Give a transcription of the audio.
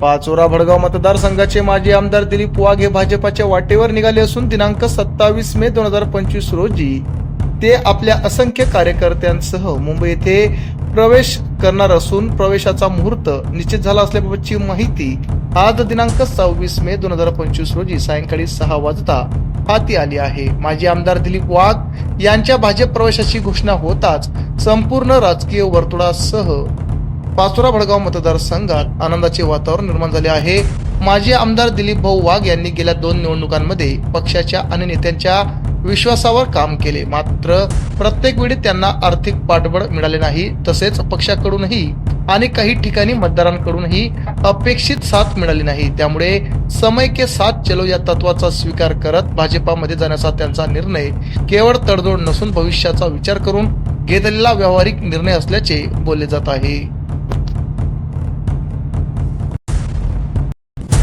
पाचोरा भडगाव मतदारसंघाचे माजी आमदार दिलीप वाघ हे भाजपाच्या वाटेवर निघाले असून दिनांक सत्तावीस मे दोन हजार पंचवीस रोजी ते आपल्या असंख्य कार्यकर्त्यांसह मुंबई येथे प्रवेश करणार असून प्रवेशाचा मुहूर्त निश्चित झाला असल्याबाबतची माहिती आज दिनांक सव्वीस मे दोन हजार पंचवीस रोजी सायंकाळी सहा वाजता हाती आली आहे. माजी आमदार दिलीप वाघ यांच्या भाजप प्रवेशाची घोषणा होताच संपूर्ण राजकीय वर्तुळासह पाचोरा भडगाव मतदारसंघात आनंदाचे वातावरण निर्माण झाले आहे. माजी आमदार दिलीप भाऊ वाघ यांनी गेल्या दोन निवडणुकांमध्ये पक्षाच्या आणि नेत्यांच्या विश्वासावर काम केले. मात्र प्रत्येक वेळी त्यांना आर्थिक पाठबळ मिळाले नाही. तसेच पक्षाकडूनही आणि काही ठिकाणी मतदारांकडूनही अपेक्षित साथ मिळाली नाही. त्यामुळे समय के साथ चलो या तत्वाचा स्वीकार करत भाजपामध्ये जाण्याचा त्यांचा निर्णय केवळ तडजोड नसून भविष्याचा विचार करून घेतलेला व्यावहारिक निर्णय असल्याचे बोलले जात आहे.